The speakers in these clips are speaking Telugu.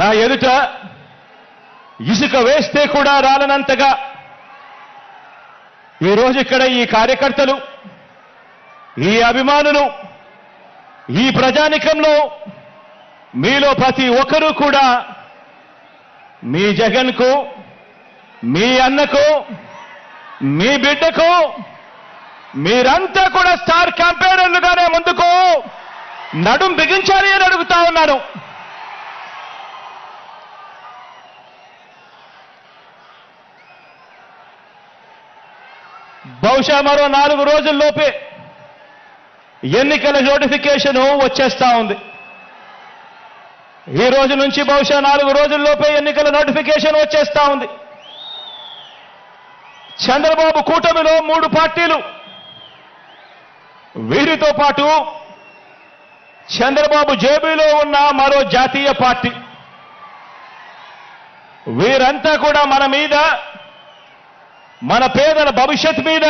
నా ఎదుట ఇసుక వేస్తే కూడా రాలనంతగా. ఈరోజు ఇక్కడ ఈ కార్యకర్తలు ఈ అభిమానులు ఈ ప్రజానికంలో మీలో ప్రతి ఒక్కరూ కూడా మీ జగన్కు మీ అన్నకు మీ బిడ్డకు మీరంతా కూడా స్టార్ క్యాంపెయినర్లుగానే ముందుకు నడుం బిగించాలి అని అడుగుతా ఉన్నాను. బహుశా మరో నాలుగు రోజుల్లోపే ఎన్నికల నోటిఫికేషన్ వచ్చేస్తా ఉంది. ఈ రోజు నుంచి బహుశా నాలుగు రోజుల్లోపే ఎన్నికల నోటిఫికేషన్ వచ్చేస్తా ఉంది. చంద్రబాబు కూటమిలో మూడు పార్టీలు. వీరితో పాటు చంద్రబాబు జేబీలో ఉన్న మరో జాతీయ పార్టీ. వీరంతా కూడా మన మీద మన పేదల భవిష్యత్ మీద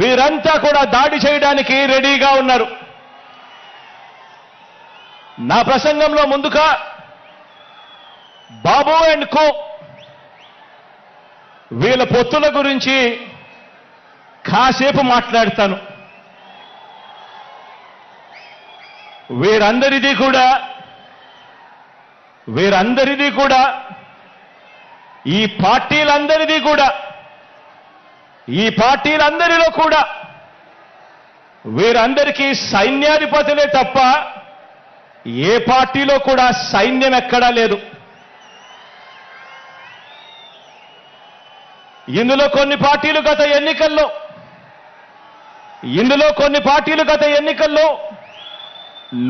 వీరంతా కూడా దాడి చేయడానికి రెడీగా ఉన్నారు. నా ప్రసంగంలో ముందుగా బాబు అండ్ కో వీళ్ళ పొత్తుల గురించి కాసేపు మాట్లాడతాను. వీరందరిది కూడా వీరందరిది కూడా ఈ పార్టీలందరిది కూడా ఈ పార్టీలందరిలో కూడా వీరందరికీ సైన్యాధిపతులే తప్ప ఏ పార్టీలో కూడా సైన్యం ఎక్కడా లేదు. ఇందులో కొన్ని పార్టీలు గత ఎన్నికల్లో ఇందులో కొన్ని పార్టీలు గత ఎన్నికల్లో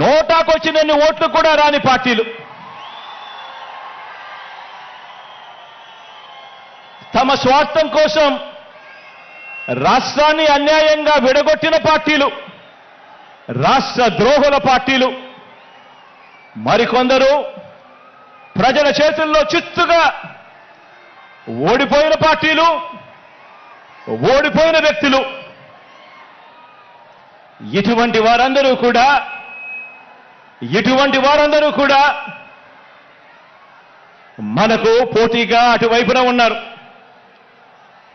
నోటాకొచ్చినన్ని ఓట్లు కూడా రాని పార్టీలు. తమ స్వార్థం కోసం రాష్ట్రాన్ని అన్యాయంగా విడగొట్టిన పార్టీలు రాష్ట్ర ద్రోహుల పార్టీలు మరికొందరు ప్రజల చేతుల్లో చిత్తుగా ఓడిపోయిన పార్టీలు ఓడిపోయిన వ్యక్తులు. ఇటువంటి వారందరూ కూడా ఇటువంటి వారందరూ కూడా మనకు పోటీగా అటువైపున ఉన్నారు.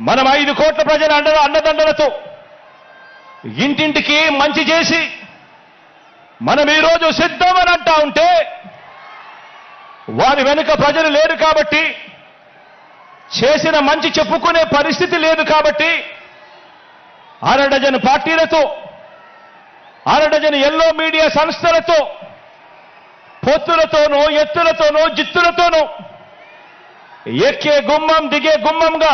మనం ఐదు కోట్ల ప్రజల అండ అండదండలతో ఇంటింటికి మంచి చేసి మనం ఈరోజు సిద్ధమని అంటా ఉంటే వారి వెనుక ప్రజలు లేరు కాబట్టి చేసిన మంచి చెప్పుకునే పరిస్థితి లేదు కాబట్టి అర డజన్ పార్టీలతో అరడజన్ ఎల్లో మీడియా సంస్థలతో పొత్తులతోనూ ఎత్తులతోనూ జిత్తులతోనూ ఎక్కే గుమ్మం దిగే గుమ్మంగా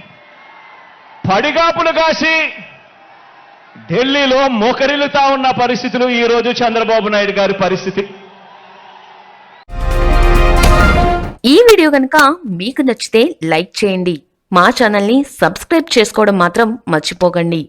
పడిగాపులు కాసి ఢిల్లీలో మోకరిల్లుతా ఉన్న పరిస్థితులు ఈరోజు చంద్రబాబు నాయుడు గారి పరిస్థితి. ఈ వీడియో కనుక మీకు నచ్చితే లైక్ చేయండి. మా ఛానల్ని సబ్స్క్రైబ్ చేసుకోవడం మాత్రం మర్చిపోకండి.